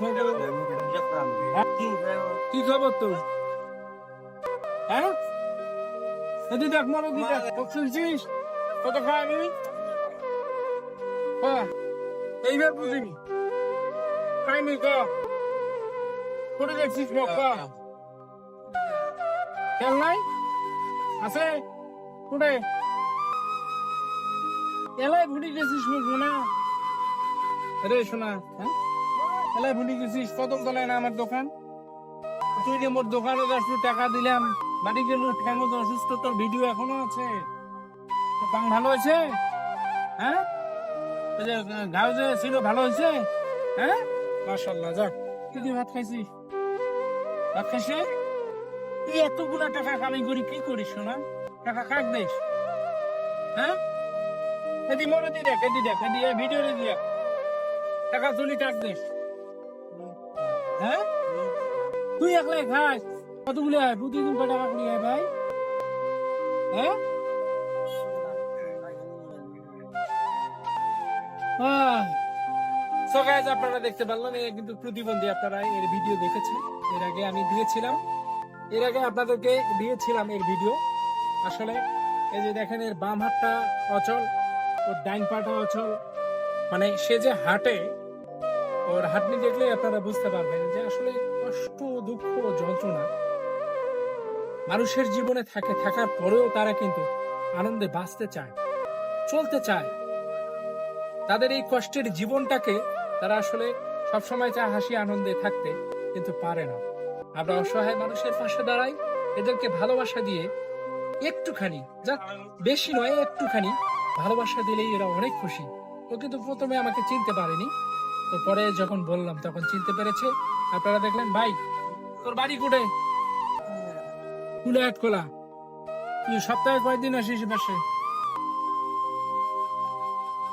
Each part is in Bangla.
খবর হ্যাঁ? কি খবর? তোর? হ্যাঁ? দেখ মনে দিকে শুনছিস কত খাওয়াবি হ্যাঁ। এইবার বুঝিনি। খাইনি ক? করে দেখছিস মুখ ক? খেল নাই? আছে? কোটে এলাই ভুটি গেছিস না রে শোনা হ্যাঁ? এলাই ভুটি গেছিস, কদম তলায় না আমার দোকান? তুই যে মোর দোকানে একটু টাকা দিলাম। বাড়ি গেল ঠ্যাঙ্গো অসুস্থ, তোর ভিডিও এখনও আছে। পাং ভালো হয়েছে হ্যাঁ? ঘাও যে ছিল, ভালো হয়েছে? হ্যাঁ? মাশাল্লাহ যাক। তুই ভাত খাইছিস? ভাত খাইছে? তুই এতগুলা টাকা কামাই করি কি করিস শোনা টাকা কাক দিস হ্যাঁ? এদি মরে দি দেখ এদি দেখ এদি ভিডিও দি দেখ। টাকা তুলি কাক দিস হ্যাঁ? তুই একলাই খাস? কতগুলো হয়? প্রতিদিন কয় টাকা করে হয় ভাই। হ্যাঁ? সো গাইজ আপনারা দেখতে পারলেন, এ কিন্তু প্রতিবন্ধী আপনারা এর ভিডিও দেখেছেন। এর আগে আমি দিয়েছিলাম। এর আগে আপনাদেরকে দিয়েছিলাম এর ভিডিও। আসলে এই যে দেখেন, এর বাম হাতটা অচল, ওর ডাইন পাটা অচল। মানে সে যে হাঁটে ওর হাঁটনি দেখলে আপনারা বুঝতে পারবেন যে আসলে কষ্ট, দুঃখ, যন্ত্রণা মানুষের জীবনে থাকে, থাকার পরেও তারা কিন্তু আনন্দে বাঁচতে চায়, চলতে চায়। তাদের এই কষ্টের জীবনটাকে তারা আসলে সবসময় চায় হাসি, আনন্দে থাকতে, কিন্তু পারে না। আমরা অসহায় মানুষের পাশে দাঁড়াই, এদেরকে ভালোবাসা দিয়ে একটুখানি, যা বেশি নয়, একটুখানি ভালোবাসা দিলেই এরা অনেক খুশি। ও কিন্তু প্রথমে আমাকে চিনতে পারেনি। তো পরে যখন বললাম, তখন চিনতে পেরেছে। আপনারা দেখলেন, ভাই, তোর বাড়ি কোটে কুলাহাট খোলা তুই সপ্তাহে কয়দিন আসিস বাসে?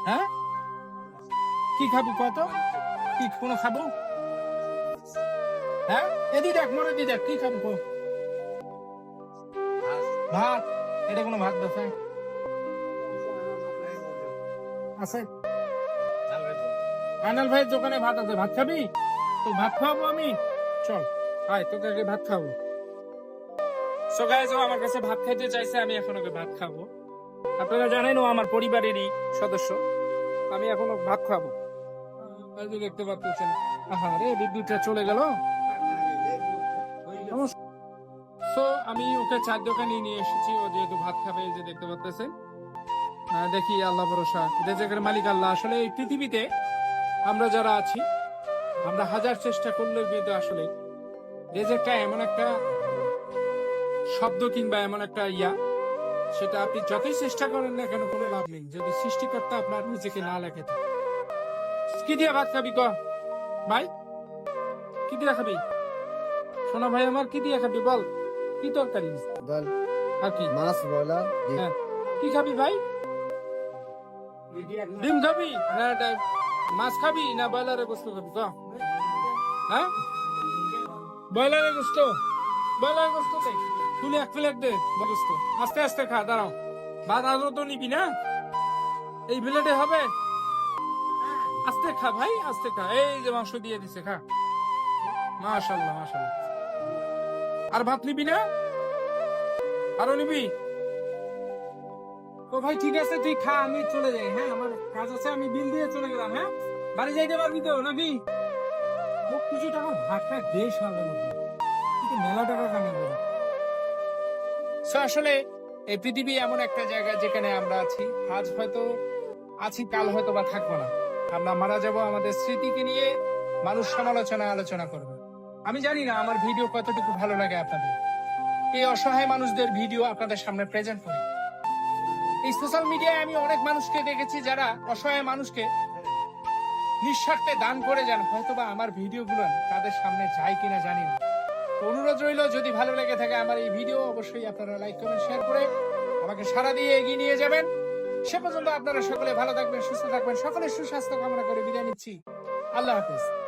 হ্যাঁ? কি খাব কত কি কোনো খাব? হ্যাঁ? এদি দেখ, মনে দি দেখ, কি খাব? ভাত। এটা কোনো ভাত আছে আছে। আনাল ভাইয়ের দোকানে ভাত আছে। ভাত খাবি? তো ভাত খাওয়াবো আমি। চল, আয়, তোকে আগে ভাত খাব সো গাইজ ও আমার কাছে ভাত খাইতে চাইছে, আমি এখন ওকে ভাত খাব আপনারা জানেন, ও আমার পরিবারেরই সদস্য। আমি এখন ভাত খাব এই দেখতে পাচ্ছেন। আহা, রে, বিদ্যুৎটা চলে গেল। সো আমি ওকে চার দোকানে নিয়ে এসেছি। ও যেহেতু ভাত খাবে যে দেখতে পাচ্ছেন। দেখি, আল্লাহ ভরসা। রেজেকের মালিক আল্লাহ, আসলে এই পৃথিবীতে আমরা যারা আছি আমরা হাজার চেষ্টা করলেও কিন্তু আসলে রেজেকটা এমন একটা শব্দ কিংবা এমন একটা ইয়া সেটা আপনি যতই চেষ্টা করেন না কেন কোনো লাভ নেই। যদি সৃষ্টিকর্তা আপনার নিজেকে না লেখে কি দিয়ে ভাত খাবি ক? ভাই কি দিয়ে খাবি? শোনা ভাই আমার কি দিয়ে খাবি বল? কি তরকারি? বল। আর কি? মাছ ব্রয়লার হ্যাঁ। কি খাবি ভাই? ডিম খাবি? না এটা- মাছ খাবি না ব্রয়লারের গোস্ত খাবি? ক। হ্যাঁ? ব্রয়লারের গোস্ত? ব্রয়লারের গোস্ত তুলে এক প্লেট দে গোস্ত। আস্তে আস্তে খা, দাঁড়াও। ভাত আরও তো নিবি না? এই প্লেটে হবে? আস্তে খা ভাই, আস্তে খা। এই যে মাংস দিয়ে দিছে, খা। মাশাল্লাহ মাশাল্লাহ। আর ভাত নিবি না? আরও নিবি? তো ভাই, ঠিক আছে, তুই খা, আমি চলে যাই হ্যাঁ? আমার কাজ আছে, আমি বিল দিয়ে চলে গেলাম হ্যাঁ? বাড়ি যাইতে পারবি তো, নাকি? কিছু টাকা ভাগটা দেশ হবে মেলা টাকা করে আসলে এই পৃথিবী এমন একটা জায়গা যেখানে আমরা আছি। আজ হয়তো আছি, কাল হয়তো বা থাকব না। আমরা মারা যাব আমাদের স্মৃতিকে নিয়ে, মানুষ সমালোচনা, আলোচনা করবে। আমি জানি না আমার ভিডিও কতটুকু ভালো লাগে আপনাদের। এই অসহায় মানুষদের ভিডিও আপনাদের সামনে প্রেজেন্ট করি। এই সোশ্যাল মিডিয়ায় আমি অনেক মানুষকে দেখেছি যারা অসহায় মানুষকে নিঃস্বার্থে দান করে যান। হয়তোবা আমার ভিডিওগুলো তাদের সামনে যায় কিনা জানি না। অনুরোধ রইল, যদি ভালো লেগে থাকে আমার এই ভিডিও, অবশ্যই আপনারা লাইক কমেন্ট শেয়ার করে আমাকে সারা দিয়ে এগিয়ে নিয়ে যাবেন। সে পর্যন্ত আপনারা সকলে ভালো থাকবেন, সুস্থ থাকবেন। সকলে সুস্বাস্থ্য কামনা করে বিদায় নিচ্ছি। আল্লাহ হাফিজ।